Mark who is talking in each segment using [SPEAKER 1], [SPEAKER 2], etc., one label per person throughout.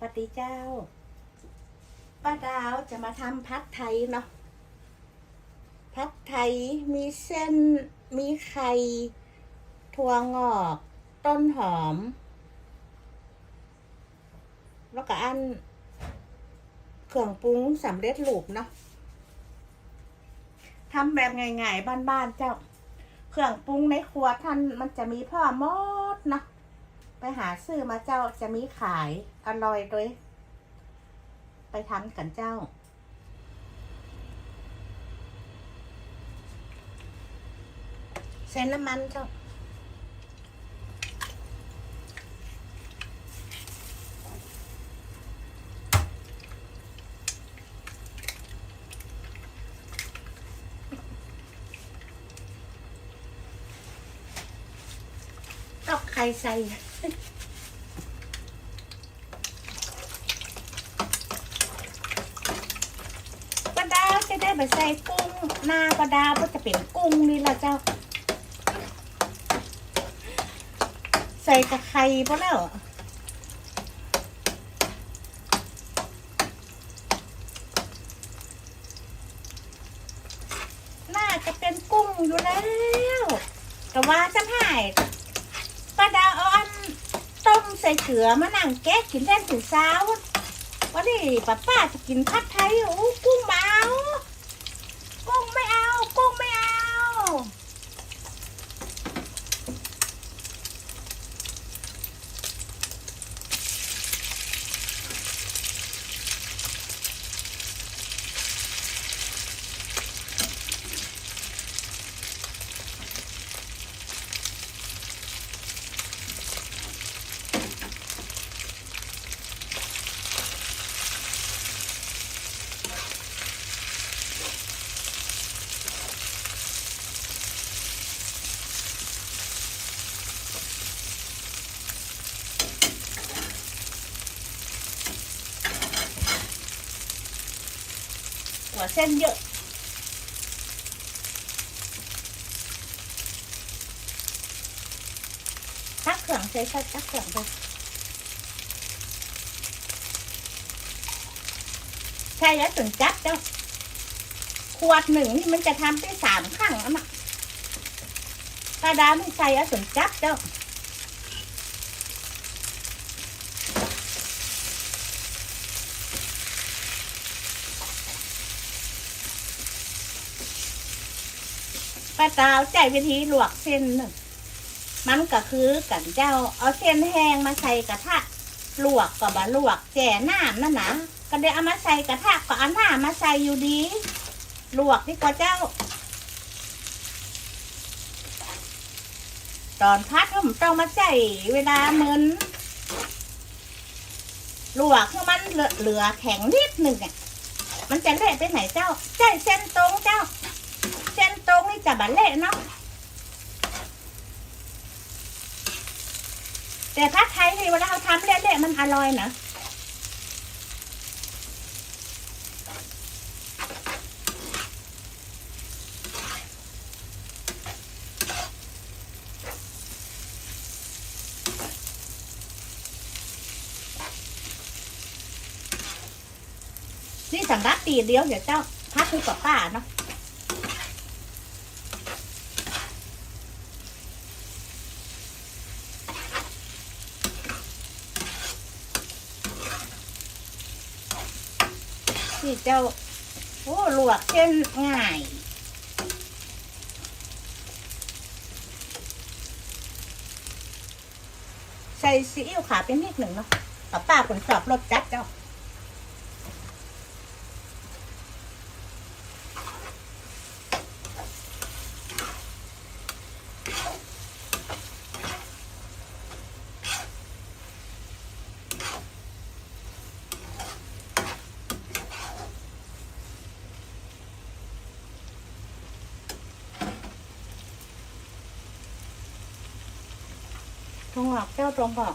[SPEAKER 1] ปฏิเจ้า ป้าดาวจะมาทำพัดไทยเนาะ พัดไทยมีเส้น มีไข่ ถั่วงอก ต้นหอม แล้วก็อันเครื่องปรุงสำเร็จรูปเนาะทำแบบง่ายๆบ้านๆเจ้า เครื่องปรุงในครัวท่านมันจะมีพ่อหมดเนาะ ไปหาซื้อมาเจ้าจะมีขายอร่อยด้วย ไปทำกันเจ้า เส้นน้ำมันเจ้าตอกไข่ใส่ ปลาดาวจะ ไปใส่กุ้งหน้าปลาดาวก็จะเป็นกุ้งนี่ละเจ้า ใส่กับไข่พอแล้วน่าจะเป็นกุ้งอยู่แล้ว แต่ว่าจะหายปลาดาวเอาอันต้มใส่เกลือมานั่งแกะกินแทนถึงเช้าวันนี้ป้าป้าจะกินผัดไทยโอ้กุ้งไม่เอากุ้งไม่เอา กุ้งไม่เอา หัวเส้นเยอะ ตักเครื่องใส่ใส่ตักเครื่องไปใช่แล้วถึงจับเจ้า ขวดหนึ่งนี่มันจะทำได้สามครั้งอะนะกระดาษไม่ใส่แล้วถึงจับเจ้า ป้าดาวใจวิธีลวกเส้นหนึ่งมันก็คือกันเจ้าเอาเส้นแห้งมาใส่กระทะลวกกับบะลวกแจ่น้ำนั่นนะก็เดี๋ยวเอามาใส่กระทะก็เอาหน้ามาใส่อยู่ดี ลวกดีกว่าเจ้า ตอนพัดก็มันต้องมาใส่เวลาเหมือนลวกให้มันเหลือแข็งนิดหนึ่งอะมันจะเละไปไหนเจ้าใช่เส้นตรงเจ้า ตรงนี่จะบเละเนาะแต่ถ้าไทยนี่เวลาเราทำเละๆมันอร่อยนะนี่สำรับตีเดียวเดี๋ยวเจ้าพักให้กับป้าเนาะ ที่เจ้าโอ้ลวกเส้นง่ายใส่ซีอิ๊วขาวเป็นนิดหนึ่งเนาะป้าป้าคนชอบรสจัดเจ้า ตรงหอก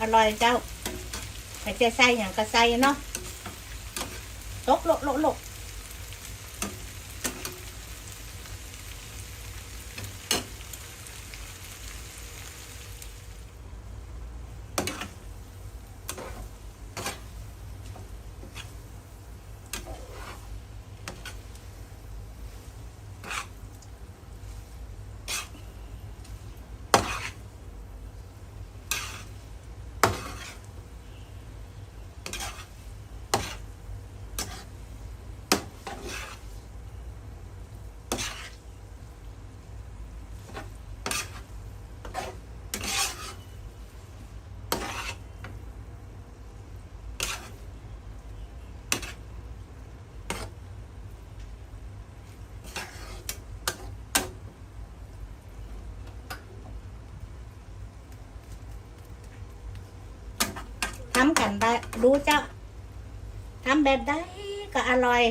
[SPEAKER 1] อร่อยเจ้าไปเจะใส่อย่างก็ใส่เนาะลกลกลกลก ทำกันได้รู้เจ้าทำแบบได้ก็อร่อย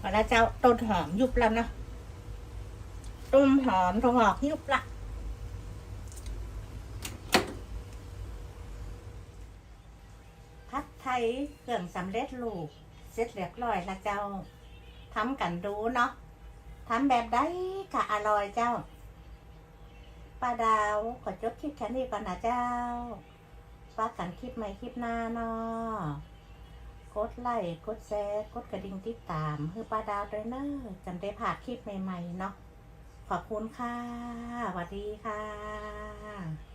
[SPEAKER 1] พอแล้วเจ้าต้นหอมยุบแล้วเนาะต้นหอมถั่วหอกยุบละพัดไทยเครื่องสำเร็จรูปเสร็จเรียบร้อยแล้วเจ้า ทำกันดูเนาะทำแบบได้ก็อร่อยเจ้าป้าดาวขอจบคลิปแค่นี้ก่อนนะเจ้าฝากกันคลิปใหม่คลิปหน้าเนาะกดไลค์กดแชร์กดกระดิ่งติดตามเพื่อป้าดาวด้วยเนอะจำได้ผ่าคลิปใหม่ๆเนาะขอบคุณค่ะสวัสดีค่ะ